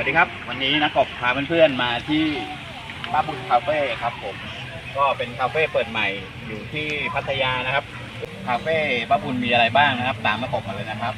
วัสดีครับ วันนี้นะกกบพาเพื่อนๆมาที่ป้าบุญคาเฟ่ครับผม ก็เป็นคาเฟ่เปิดใหม่อยู่ที่พัทยานะครับ คาเฟ่ป้าบุญมีอะไรบ้างนะครับ ตามนักกบมาเลยนะครับ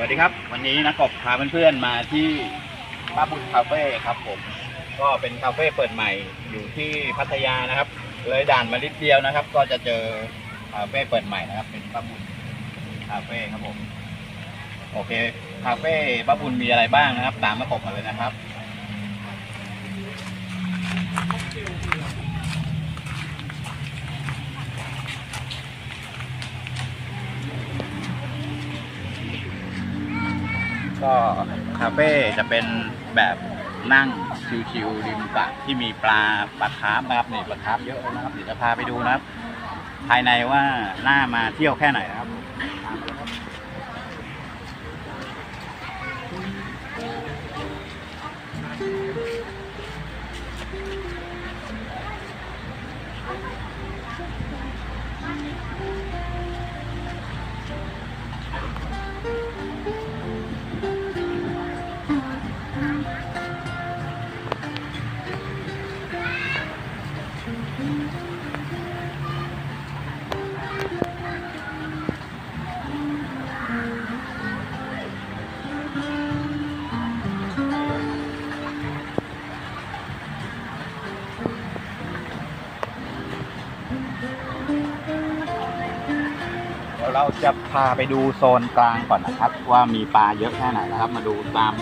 วัสดีครับ วันนี้นักกบพาเพื่อนๆมาที่ป้าบุญคาเฟ่ครับผม ก็เป็นคาเฟ่เปิดใหม่อยู่ที่พัทยานะครับ เลยด่านมานิดเดียวนะครับ ก็จะเจอคาเฟ่เปิดใหม่นะครับ เป็นป้าบุญคาเฟ่ครับผม โอเคคาเฟ่ป้าบุญมีอะไรบ้างนะครับ ตามนักกบมาเลยนะครับ ก็คาเฟ่จะเป็นแบบนั่งชิวๆริมสระที่มีปลาปลาคาร์ฟนะครับนี่ปลาคาร์ฟเยอะเลยนะครับเดี๋ยวจะพาไปดูนะครับ ภายในว่าน่ามาเที่ยวแค่ไหนนะครับตาม พาไปดูโซนกลางก่อนนะครับ ว่ามีปลาเยอะแค่ไหนนะครับ มาดูตาม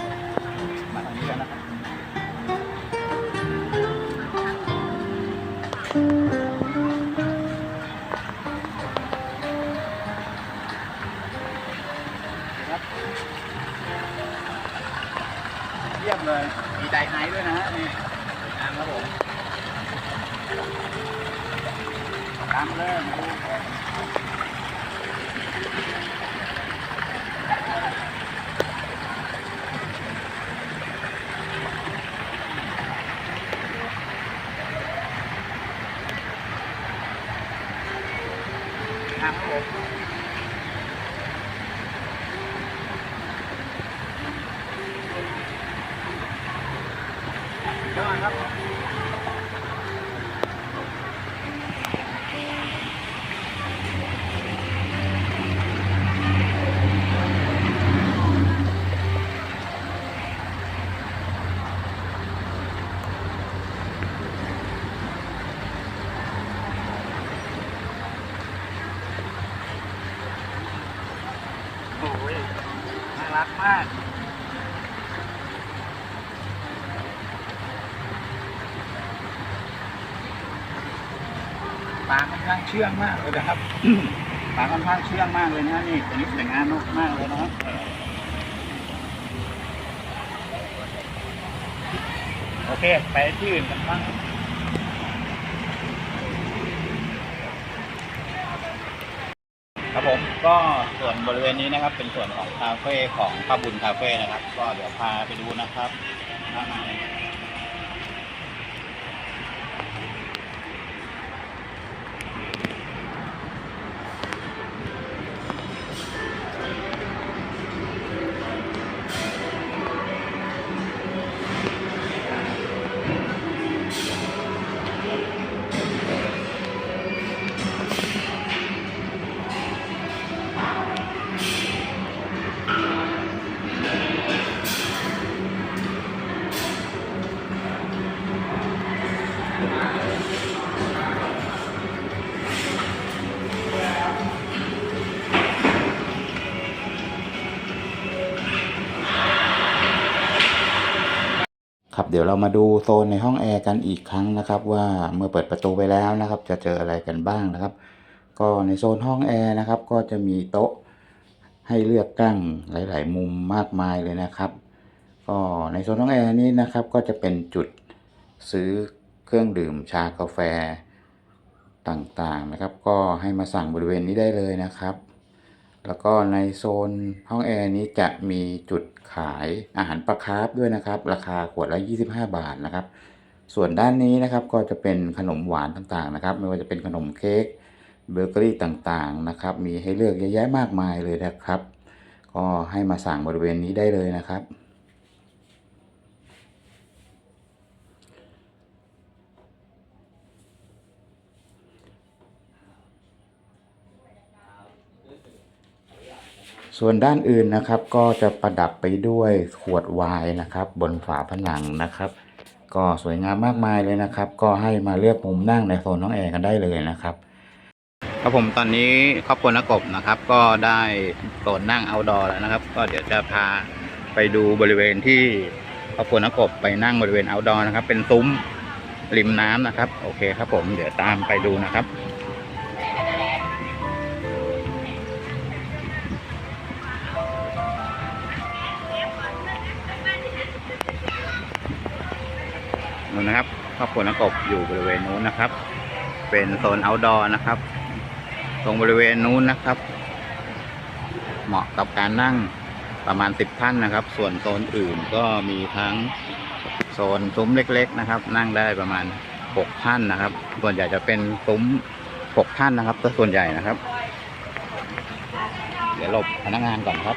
เชื่องมากเลยนะครับปลาค่อนข้างเชื่องมากเลยนะนี่ตัวนี้สวยงามมากเลยนะครับโอเค ไปที่อื่นกันบ้างครับผมก็ส่วนบริเวณนี้นะครับ เป็นส่วนของคาเฟ่ของป้าบุญคาเฟ่นะครับ ก็เดี๋ยวพาไปดูนะครับ เดี๋ยวเรามาดูโซนในห้องแอร์กันอีกครั้งนะครับ ว่าเมื่อเปิดประตูไปแล้วนะครับ จะเจออะไรกันบ้างนะครับ ก็ในโซนห้องแอร์นะครับ ก็จะมีโต๊ะให้เลือกตั้งหลาย ๆ มุมมากมายเลยนะครับ ก็ในโซนห้องแอร์นี้นะครับ ก็จะเป็นจุดซื้อเครื่องดื่มชากาแฟต่างๆนะครับ ก็ให้มาสั่งบริเวณนี้ได้เลยนะครับ แล้วก็ในโซนห้องแอร์นี้จะมีจุดขายอาหารปลาคาร์ฟด้วยนะครับ ราคาขวดละ 25 บาทนะครับ ส่วนด้านนี้นะครับก็จะเป็นขนมหวานต่างๆนะครับ ไม่ว่าจะเป็นขนมเค้กเบเกอรี่ต่างๆนะครับ มีให้เลือกเยอะแยะมากมายเลยนะครับ ก็ให้มาสั่งบริเวณนี้ได้เลยนะครับ ส่วนด้านอื่นนะครับก็จะประดับไปด้วยขวดไวน์นะครับ บนฝาผนังนะครับ ก็สวยงามมากมายเลยนะครับ ก็ให้มาเลือกมุมนั่งในโซนน้องแอร์กันได้เลยนะครับครับผมตอนนี้ครอบครัวนักกบนะครับ ก็ได้โซนนั่งเอาดอแล้วนะครับ ก็เดี๋ยวจะพาไปดูบริเวณที่ครอบครัวนักกบไปนั่งบริเวณเอาดอนะครับ เป็นซุ้มริมน้ำนะครับ โอเคครับผมเดี๋ยวตามไปดูนะครับ ครับครอบครัวนักกบอยู่บริเวณนู้นนะครับ เป็นโซนเอ outdoor นะครับ ตรงบริเวณนู้นนะครับ เหมาะกับการนั่งประมาณ10ท่านนะครับ ส่วนโซนอื่นก็มีทั้งโซนซุ้มเล็ก ๆ นะครับ นั่งได้ประมาณ6ท่านนะครับ ส่วนใหญ่จะเป็นซุ้ม6ท่านนะครับก็ส่วนใหญ่นะครับ เดี๋ยวหลบพนักงานก่อนครับ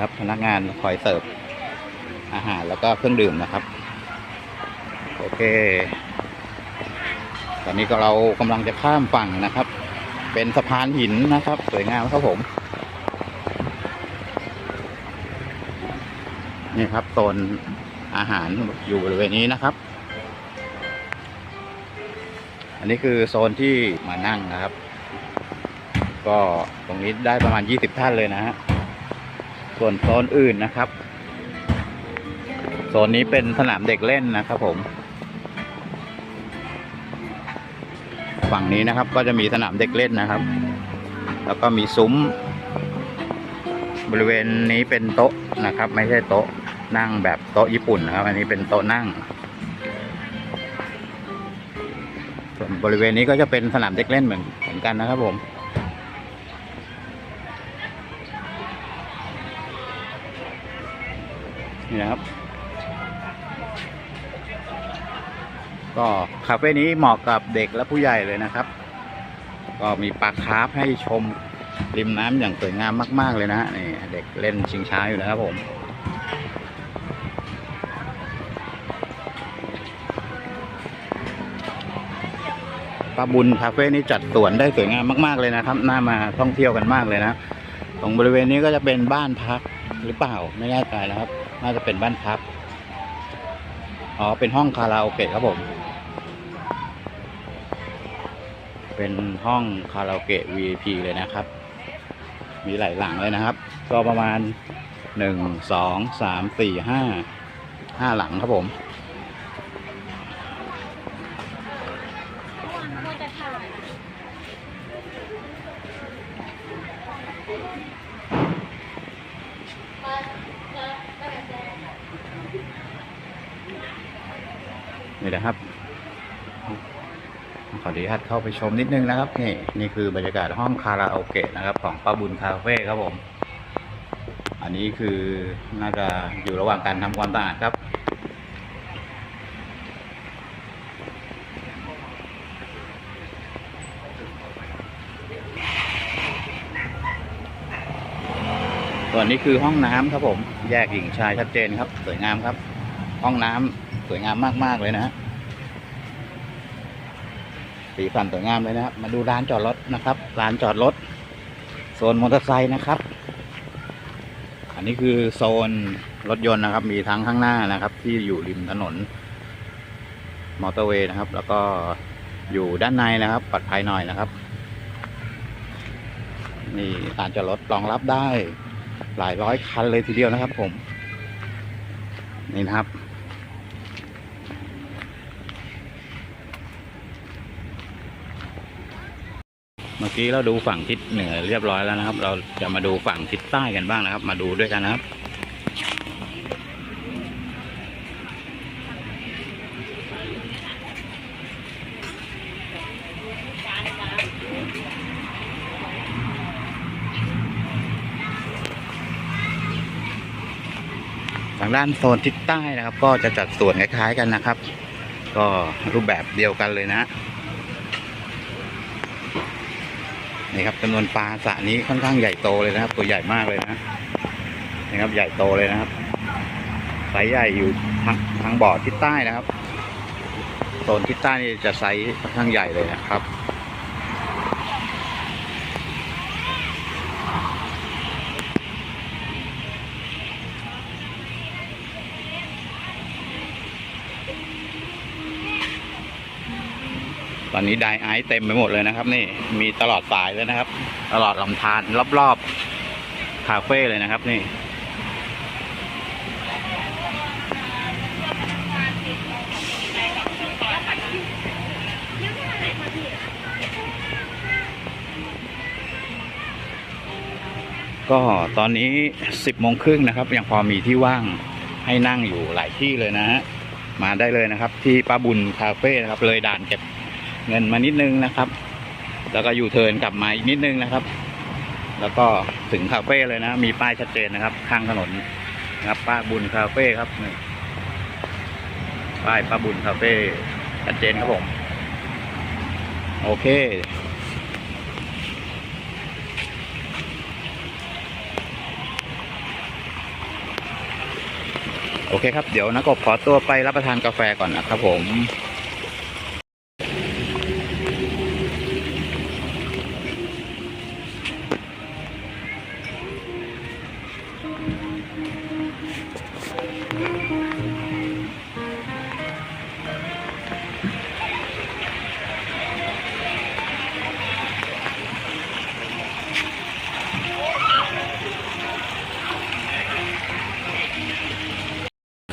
ครับ พนักงานคอยเสิร์ฟอาหารแล้วก็เครื่องดื่มนะครับ โอเค ตอนนี้ก็เรากำลังจะข้ามฝั่งนะครับ เป็นสะพานหินนะครับ สวยงามครับผม นี่ครับโซนอาหารอยู่บริเวณนี้นะครับ อันนี้คือโซนที่มานั่งนะครับ ก็ตรงนี้ได้ประมาณ 20 ท่านเลยนะฮะ ส่วนโซนอื่นนะครับโซนนี้เป็นสนามเด็กเล่นนะครับผม ฝั่งนี้นะครับก็จะมีสนามเด็กเล่นนะครับ แล้วก็มีซุ้ม บริเวณนี้เป็นโต๊ะนะครับ ไม่ใช่โต๊ะนั่งแบบโต๊ะญี่ปุ่นนะครับ อันนี้เป็นโต๊ะนั่งส่วนบริเวณนี้ก็จะเป็นสนามเด็กเล่นเหมือนเหมือนกันนะครับผม ก็คาเฟ่นี้เหมาะกับเด็กและผู้ใหญ่เลยนะครับ ก็มีปลาคาร์ฟให้ชมริมน้ำอย่างสวยงามมาก ๆ เลยนะฮะนี่เด็กเล่นชิงช้าอยู่นะครับผมป้าบุญคาเฟ่นี้จัดสวนได้สวยงามมาก ๆเลยนะครับ น่ามาท่องเที่ยวกันมากเลยนะ ตรงบริเวณนี้ก็จะเป็นบ้านพักหรือเปล่าไม่แน่ใจนะครับ น่าจะเป็นบ้านพัก อ๋อ เป็นห้องคาราโอเกะครับผม เป็นห้องคาราโอเกะ VIP เลยนะครับ มีหลายหลังเลยนะครับ ก็ประมาณหนึ่งสองสามสี่ห้าห้าหลังครับผม นี่นะครับ ขออนุญาต เข้าไปชมนิดนึงนะครับ นี่นี่คือบรรยากาศห้องคาราโอเกะนะครับ ของป้าบุญคาเฟ่ครับผม อันนี้คือน่าจะอยู่ระหว่างการทำความสะอาดครับส่วนนี้คือห้องน้ำครับผม แยกหญิงชายชัดเจนครับ สวยงามครับ ห้องน้ำสวยงามมาก ๆ เลยนะฮะ สีสันสวยงามเลยนะครับ มาดูร้านจอดรถนะครับ ร้านจอดรถ โซนมอเตอร์ไซค์นะครับ อันนี้คือโซนรถยนต์นะครับ มีทั้งข้างหน้านะครับ ที่อยู่ริมถนน มอเตอร์เวย์นะครับ แล้วก็อยู่ด้านในนะครับปลอดภัยหน่อยนะครับนี่ลานจอดรถรองรับได้ หลายร้อยคันเลยทีเดียวนะครับ ผม นี่นะครับ มื่อกี้เราดูฝั่งทิศเหนือเรียบร้อยแล้วนะครับ เราจะมาดูฝั่งทิศใต้กันบ้างนะครับ มาดูด้วยกันนะครับทางด้านโซนทิศใต้นะครับ ก็จะจัดส่วนคล้ายๆกันนะครับ ก็รูปแบบเดียวกันเลยนะ นี่ครับจำนวนปลาสระนี้ค่อนข้างใหญ่โตเลยนะครับ ตัวใหญ่มากเลยนะนะครับ ใหญ่โตเลยนะครับไซส์ใหญ่อยู่ทางทางบ่อทิศใต้นะครับโซนทิศใต้นี่จะไซส์ค่อนข้างใหญ่เลยนะครับ ตอนนี้ไดไอซ์เต็มไปหมดเลยนะครับ นี่มีตลอดสายเลยนะครับ ตลอดลำธารรอบๆคาเฟ่เลยนะครับ นี่ก็ตอนนี้สิบโมงครึ่งนะครับ ยังพอมีที่ว่างให้นั่งอยู่หลายที่เลยนะฮะมาได้เลยนะครับ ที่ป้าบุญคาเฟ่นะครับ เลยด่านเก็บ เงินมานิดนึงนะครับ แล้วก็ยูเทิร์นกลับมาอีกนิดนึงนะครับ แล้วก็ถึงคาเฟ่เลยนะ มีป้ายชัดเจนนะครับ ข้างถนนนะครับป้าบุญคาเฟ่ครับนี่ป้ายป้าบุญคาเฟ่ชัดเจนครับผม โอเคโอเคครับ เดี๋ยวนักกบขอตัวไปรับประทานกาแฟก่อนนะครับผม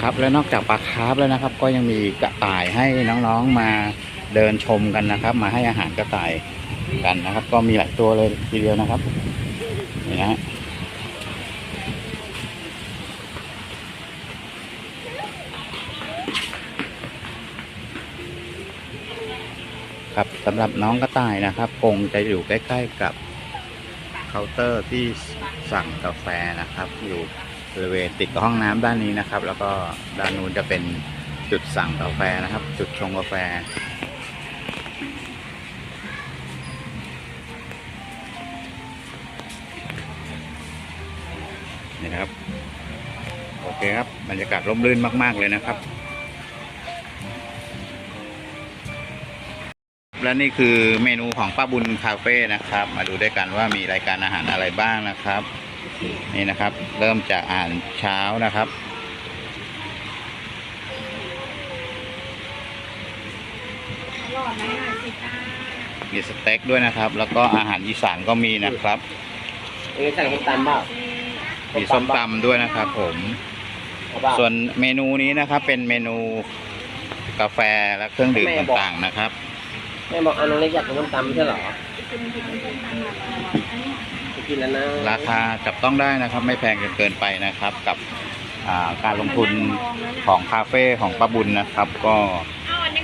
ครับ และนอกจากปลาคาร์ฟแล้วนะครับ ก็ยังมีกระต่ายให้น้องๆมาเดินชมกันนะครับ มาให้อาหารกระต่ายกันนะครับ ก็มีหลายตัวเลยทีเดียวนะครับนี่นะฮะครับสำหรับน้องกระต่ายนะครับคงจะอยู่ใกล้ ๆ กับเคาน์เตอร์ที่สั่งกาแฟนะครับอยู่ บริเวณติดกับห้องน้ำด้านนี้นะครับ แล้วก็ด้านนู้นจะเป็นจุดสั่งกาแฟนะครับ จุดชงกาแฟ นี่นะครับ โอเคครับ บรรยากาศร่มรื่นมาก ๆ เลยนะครับ และนี่คือเมนูของป้าบุญคาเฟ่นะครับ มาดูด้วยกันว่ามีรายการอาหารอะไรบ้างนะครับ นี่นะครับ เริ่มจากอาหารเช้านะครับหลอดไหนหน่อยสิจ้ามีสเต็กด้วยนะครับ แล้วก็อาหารอีสานก็มีนะครับเอ้ยสั่งส้มตำเปล่ามีส้มตำด้วยนะครับ ผมเอาเปล่าส่วนเมนูนี้นะครับ เป็นเมนูกาแฟและเครื่องดื่มต่างๆนะครับแม่บอกเอาน้องเล็กอยากกินส้มตำไม่ใช่เหรอไป กินแล้วนะราคาจับต้องได้นะครับ ไม่แพงจนเกินไปนะครับ กับอ่าการลงทุนของคาเฟ่ของป้าบุญนะครับ ก็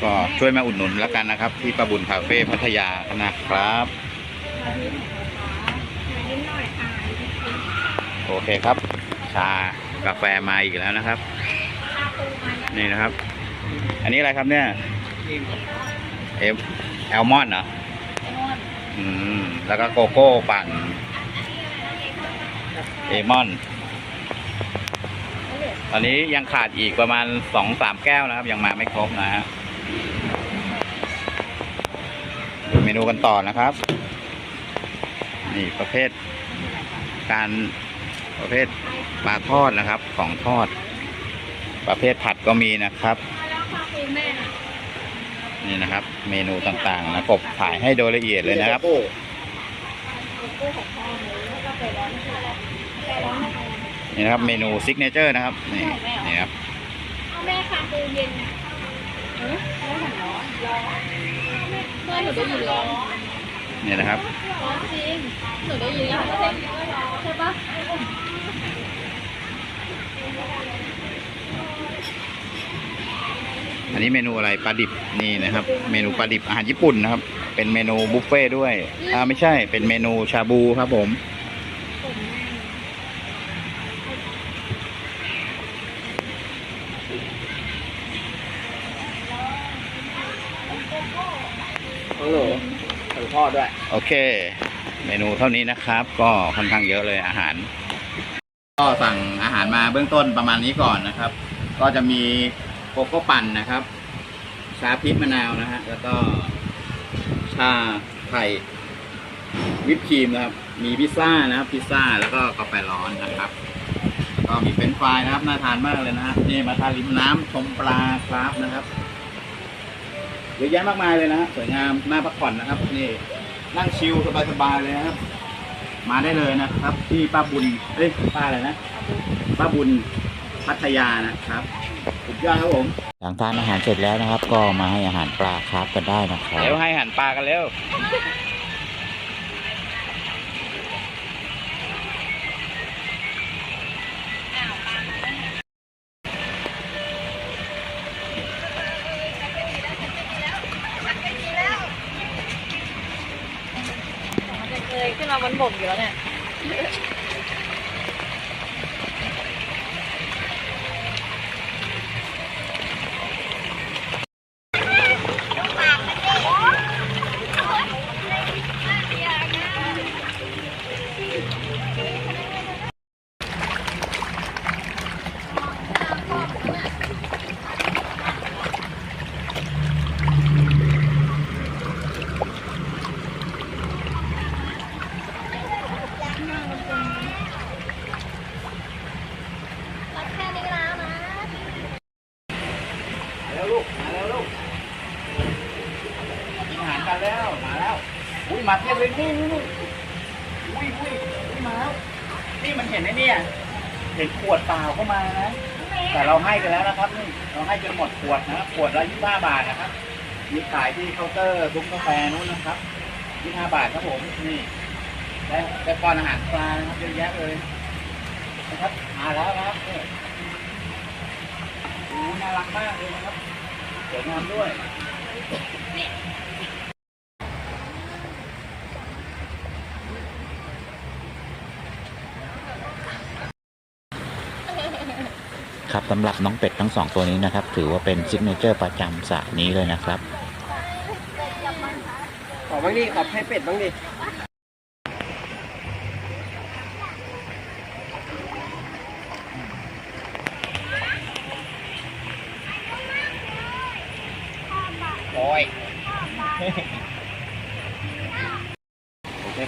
ก็ช่วยมาอุดหนุนแล้วกันนะครับ ที่ป้าบุญคาเฟ่พัทยานะครับโอเคครับ ชากาแฟมาอีกแล้วนะครับ นี่นะครับ อันนี้อะไรครับเนี่ยเอมแอลมอนด์เหรออืมแล้วก็โกโก้ปั่น เอมอน ตอนนี้ยังขาดอีกประมาณสองสามแก้วนะครับ ยังมาไม่ครบนะฮะดูเมนูกันต่อนะครับ นี่ประเภท การประเภทปลาทอดนะครับ ของทอด ประเภทผัดก็มีนะครับ นี่นะครับ เมนูต่างๆนะกบถ่ายให้โดยละเอียดเลยนะครับโอ้นี่นะครับเมนูซิกเนเจอร์นะครับ นี่นี่ครับเอาแม่ค่ะมือเย็นนะเออแล้วหันร้อนร้อนเมื่อหนูได้ยินร้อนนี่นะครับร้อนจริงหนูได้ยินแล้วใช่ใช่ปะอันนี้เมนูอะไรปลาดิบนี่นะครับ เมนูปลาดิบอาหารญี่ปุ่นนะครับ เป็นเมนูบุฟเฟ่ต์ด้วยอ่าไม่ใช่เป็นเมนูชาบูครับผม ของหนูสั่งทอดด้วย โอเค เมนูเท่านี้นะครับ ก็ค่อนข้างเยอะเลยอาหาร ก็สั่งอาหารมาเบื้องต้นประมาณนี้ก่อนนะครับ ก็จะมีโกโก้ปั่นนะครับชาพริกมะนาวนะฮะแล้วก็ชาไข่วิปครีมนะครับ มีพิซซ่านะครับ พิซซ่าแล้วก็กาแฟร้อนนะครับ ก็มีเฟรนช์ฟรายนะครับ น่าทานมากเลยนะฮะนี่มาทานริมน้ำชมปลาครับนะครับ ยอะแยะมากมายเลยนะฮะสวยงามน่าพักผ่อนนะครับนี่นั่งชิลสบายๆเลยนะครับ มาได้เลยนะครับ ที่ป้าบุญเอ้ยป้าอะไรนะป้าบุญพัทยานะครับสุดยอดครับผมหลังทานอาหารเสร็จแล้วนะครับ ก็มาให้อาหารปลาคราฟกันได้นะครับเร็วให้หันปลากันเร็ว มาบนบกอยู่แล้วเนี่ย มาแล้ว อุ้ยมาเทียบเลยนี่นี่นี่อุ้ยอุ้ยอุ้ยมาแล้ว นี่มันเห็นไอ้เนี่ย เห็นขวดเปล่าเข้ามานะ แต่เราให้ไปแล้วนะครับนี่ เราให้จนหมดขวดนะครับขวดละยี่สิบห้าบาทนะครับ มีขายที่เคาน์เตอร์ซุ้มกาแฟนู้นนะครับยี่สิบห้าบาทครับผม นี่ ได้ได้ป้อนอาหารปลานะครับเยอะแยะเลยนะครับ มาแล้วนะครับนี่โอ้น่ารักมากเลยนะครับสวยงามด้วย ครับสำหรับน้องเป็ดทั้งสองตัวนี้นะครับ ถือว่าเป็นซิกเนเจอร์ประจำสระนี้เลยนะครับ ขอบ้างดิขอให้เป็ดบ้างดิโอ้ย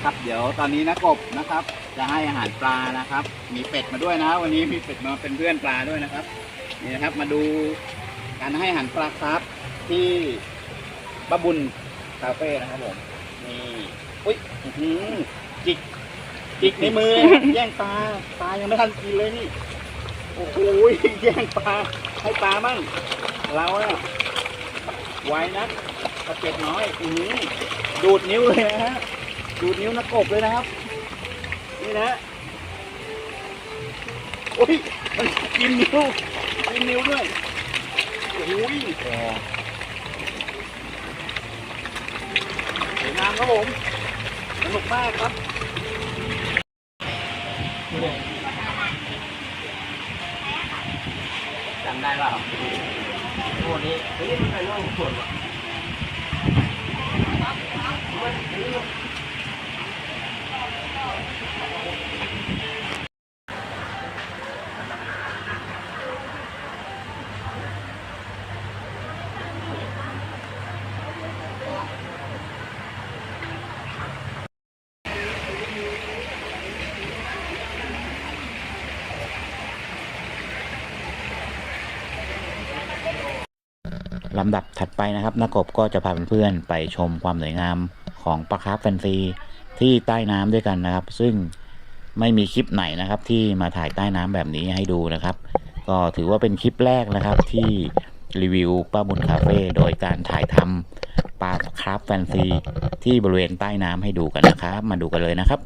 ครับ เดี๋ยวตอนนี้นะกบนะครับ จะให้อาหารปลานะครับ มีเป็ดมาด้วยนะ วันนี้มีเป็ดมาเป็นเพื่อนปลาด้วยนะครับนี่นะครับมาดูการให้อาหารปลาครับที่บ้าบุญคาเฟ่นะครับผมนี่อุ้ยอื้อหือจิกจิกในมือ แย่งปลาปลายังไม่ทันกินเลยนี่โอ้โหแย่งปลาให้ปลามั่งเราอะไวนะตะเก็ดน้อยอือหือดูดนิ้วเลยนะฮะ ดูนิ้วนักกบเลยนะครับ นี่นะโอ้ยมันกินนิ้วกินนิ้วด้วยโอ้ยสวยงามครับผมสนุกมากครับจำได้เปล่าโอ้นี่เฮ้ยมันเป็นเรื่องส่วนว่ะ ลำดับถัดไป นะครับนักกบก็จะพาเพื่อนๆไปชมความสวยงามของปลาคาร์ฟแฟนซีที่ใต้น้ำด้วยกันนะครับ ซึ่งไม่มีคลิปไหนนะครับ ที่มาถ่ายใต้น้ำแบบนี้ให้ดูนะครับ ก็ถือว่าเป็นคลิปแรกนะครับที่รีวิวป้าบุญคาเฟ่โดยการถ่ายทำปลาคราฟแฟนซีที่บริเวณใต้น้ำให้ดูกันนะครับ มาดูกันเลยนะครับ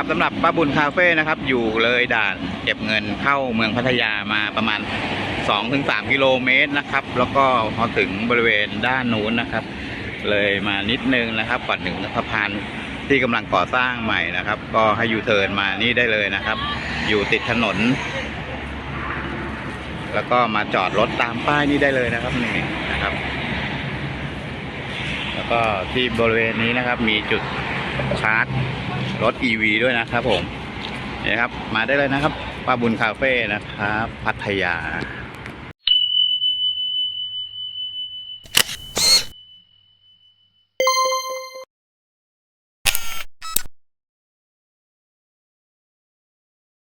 ครับสำหรับป้าบุญคาเฟ่นะครับ อยู่เลยด่านเก็บเงินเข้าเมืองพัทยามาประมาณ 2-3 กิโลเมตรนะครับ แล้วก็พอถึงบริเวณด้านนู้นนะครับ เลยมานิดนึงนะครับก่อนถึงสะพานที่กำลังก่อสร้างใหม่นะครับ ก็ให้ยูเทิร์นมานี่ได้เลยนะครับ อยู่ติดถนน แล้วก็มาจอดรถตามป้ายนี่ได้เลยนะครับนี่นะครับ แล้วก็ที่บริเวณนี้นะครับ มีจุดชาร์จ รถ EV ด้วยนะครับผมนี่ครับ มาได้เลยนะครับป้าบุญคาเฟ่นะครับ พัทยา